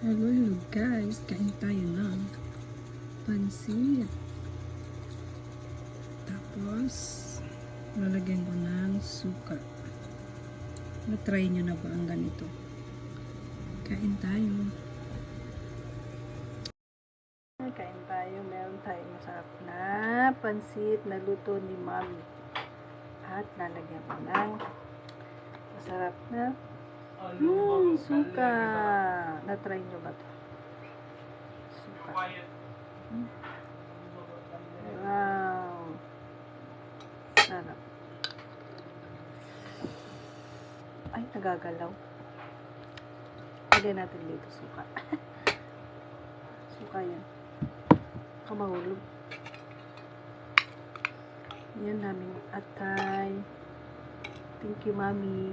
Hello, guys. Kain tayo ng pansit. Tapos, lalagyan ko ng suka. Na-try nyo na ba ang ganito? Kain tayo. Kain tayo. Meron tayong masarap na pansit na luto ni Mami. At lalagyan ko ng masarap na Hmm, suka. Na-try nyo ba to? Suka. Hmm. Wow. Sarap. Ay, nagagalaw. Lagyan natin dito suka. suka yan. Kamahulog. Yan namin atay. Thank you, Mami.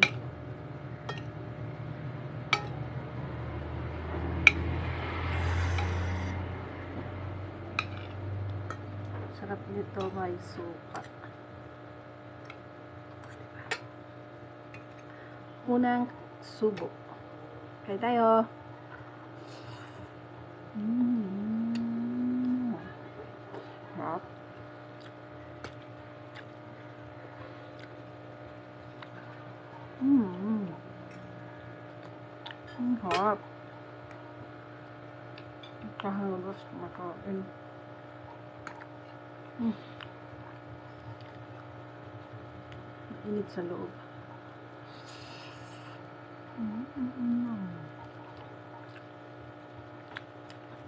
Sarap nito may suka. Unang subo. Kaya tayo. Mmm. Sarap. Mmm. Ang harap. Kahalos makain. Mm. Init sa loob. Mm -mm.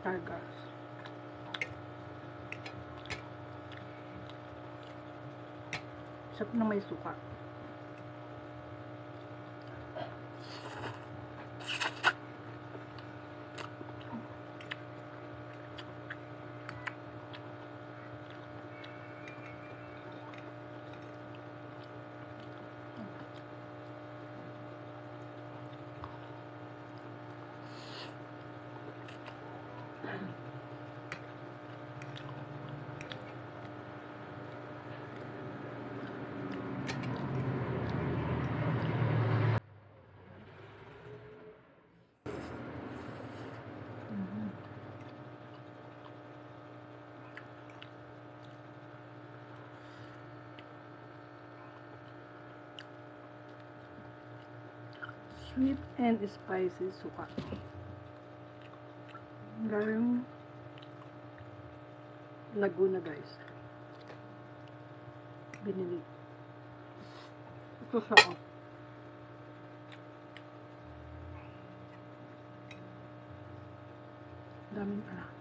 Targas. Sarap na may suka. Sweet and spicy suka. Galing Laguna guys. Binili. Ito siya oh. Daming pala.